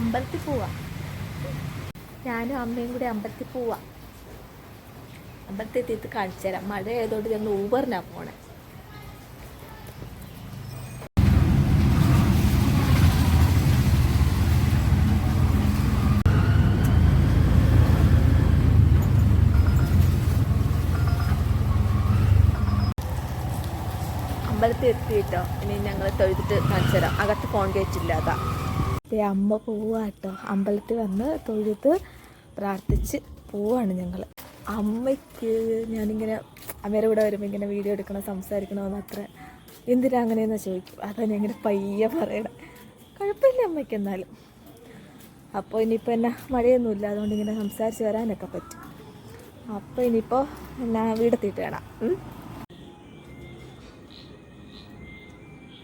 അമ്പലത്തിൽ പോവാ. ഞാനും അമ്മയും കൂടി അമ്പലത്തിൽ പോവാ. അമ്പലത്തിൽ എത്തിയിട്ട് കാണിച്ചു തരാം. മഴ ആയതുകൊണ്ട് ഞങ്ങൾ ഊബറിനാ പോണേ. അമ്പലത്തിൽ എത്തിയിട്ടോ? ഇനി ഞങ്ങൾ തൊഴുതിട്ട് കാണിച്ചു തരാം. അകത്ത് അതാ ദേ അമ്മ പോവാട്ടോ അമ്പലത്തിൽ വന്ന് തൊഴുത് പ്രാർത്ഥിച്ച് പോവാണ് ഞങ്ങൾ അമ്മയ്ക്ക് ഞാനിങ്ങനെ അമ്മയുടെ കൂടെ വരുമ്പോൾ ഇങ്ങനെ വീഡിയോ എടുക്കണം സംസാരിക്കണമെന്ന് അത്ര എന്തിനാ അങ്ങനെയെന്ന് ചോദിക്കും. അതാ ഞാൻ ഇങ്ങനെ പയ്യെ പറയണേ. കുഴപ്പമില്ല അമ്മയ്ക്ക് എന്നാലും. അപ്പോൾ ഇനിയിപ്പോൾ എന്നാ മഴയൊന്നുമില്ല. അതുകൊണ്ട് ഇങ്ങനെ സംസാരിച്ച് വരാനൊക്കെ പറ്റും. അപ്പോൾ ഇനിയിപ്പോൾ എന്നാ വീടെത്തിയിട്ട് വേണം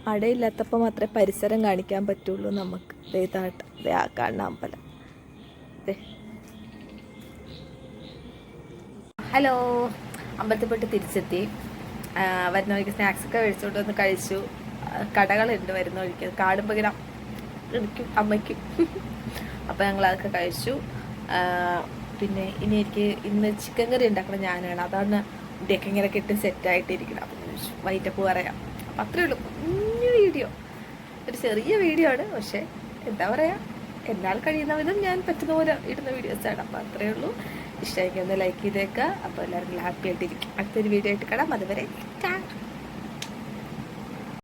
ഉം. മഴയില്ലാത്തപ്പോൾ മാത്രമേ പരിസരം കാണിക്കാൻ പറ്റുള്ളൂ നമുക്ക്. താട്ട ദേ ആ കാണുന്ന അമ്പലം. ഹലോ. അമ്പലത്തിൽ പോയിട്ട് തിരിച്ചെത്തി. വരുന്ന വഴിക്ക് സ്നാക്സൊക്കെ മേടിച്ചുകൊണ്ട് വന്ന് കഴിച്ചു. കടകളുണ്ട് വരുന്ന വഴിക്ക്. കാണുമ്പോൾ ഇങ്ങനെ എനിക്കും അമ്മയ്ക്കും. അപ്പോൾ ഞങ്ങൾ അതൊക്കെ കഴിച്ചു. പിന്നെ ഇനി എനിക്ക് ഇന്ന് ചിക്കൻ കറി ഉണ്ടാക്കണം ഞാനാണ്. അതാണ് ഇവിടെയൊക്കെ ഇങ്ങനെ കിട്ടും സെറ്റായിട്ടിരിക്കണം അപ്പം വൈകിട്ടപ്പ് പറയാം. അത്രേ ഉള്ളൂ. കുഞ്ഞു വീഡിയോ. ഒരു ചെറിയ വീഡിയോ ആണ്. പക്ഷേ എന്താ പറയുക എന്നാൽ കഴിയുന്ന വിധം ഞാൻ പറ്റുന്ന പോലെ ഇടുന്ന വീഡിയോസാണ് അപ്പോൾ അത്രേ ഉള്ളൂ. ഇഷ്ടമായിരിക്കും ഒന്ന് ലൈക്ക് ചെയ്തേക്കുക അപ്പോൾ എല്ലാവരും ഹാപ്പി ആയിട്ടിരിക്കും. അടുത്തൊരു വീഡിയോ ആയിട്ട് കാണാം. അതുവരെ ടാ.